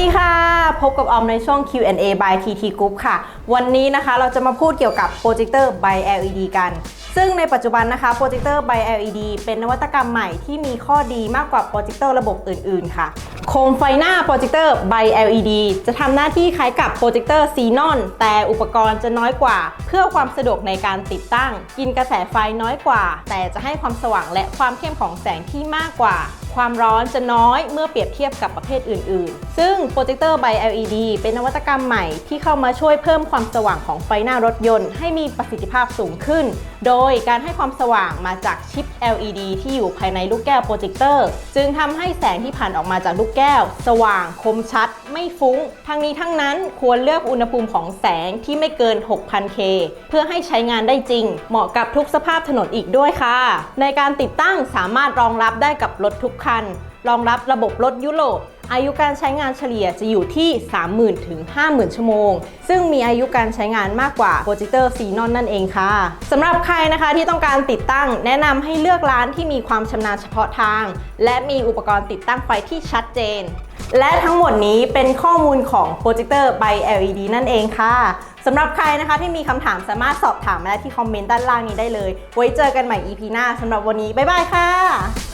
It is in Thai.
ดีค่ะ พบกับออมในช่วง Q&A by TT Group ค่ะ วันนี้นะคะเราจะมาพูดเกี่ยวกับโปรเจคเตอร์ by LED กัน ซึ่งในปัจจุบันนะคะโปรเจคเตอร์ by LED เป็นนวัตกรรมใหม่ที่มีข้อดีมากกว่าโปรเจคเตอร์ระบบอื่น ๆ ค่ะ โคมไฟหน้าโปรเจคเตอร์ by LED จะทำหน้าที่คล้ายกับโปรเจคเตอร์ซีนอน แต่อุปกรณ์จะน้อยกว่า เพื่อความสะดวกในการติดตั้ง กินกระแสไฟน้อยกว่า แต่จะให้ความสว่างและความเข้มของแสงที่มากกว่า ความร้อนจะน้อยเมื่อเปรียบเทียบกับประเภทอื่น ๆ ซึ่งโปรเจคเตอร์ by LED เป็นนวัตกรรมใหม่ที่เข้ามาช่วยเพิ่มความสว่างของไฟหน้ารถยนต์ให้มีประสิทธิภาพสูงขึ้น โดยการให้ความสว่างมาจากชิป LED ที่อยู่ภายในลูกแก้วโปรเจคเตอร์จึงทำให้แสงที่ผ่านออกมาจากลูกแก้วสว่างคมชัด ไม่ฟุ้ง ทั้งนี้ทั้งนั้นควรเลือกอุณหภูมิของแสงที่ไม่เกิน 6,000K เพื่อให้ใช้งานได้จริง เหมาะกับทุกสภาพถนนอีกด้วยค่ะ ในการติดตั้งสามารถรองรับได้กับรถทุกคัน รองรับระบบรถยุโรป อายุการใช้งานเฉลี่ยจะอยู่ที่ 30,000 ถึง 50,000 ชั่วโมง ซึ่งมีอายุการใช้งานมากกว่าโปรเจคเตอร์ซีนอนนั่นเองค่ะสำหรับใครนะคะที่ต้องการติดตั้ง แนะนำให้เลือกร้านที่มีความชำนาญเฉพาะทาง และมีอุปกรณ์ติดตั้งไฟที่ชัดเจน และทั้งหมดนี้เป็นข้อมูลของโปรเจคเตอร์ by LED นั่นเองค่ะสำหรับใครนะคะที่มีคำถามสามารถสอบถามมาได้ที่คอมเมนต์ด้านล่างนี้ได้เลย ไว้เจอกันใหม่ EP หน้าสำหรับวันนี้ บ๊ายบายค่ะ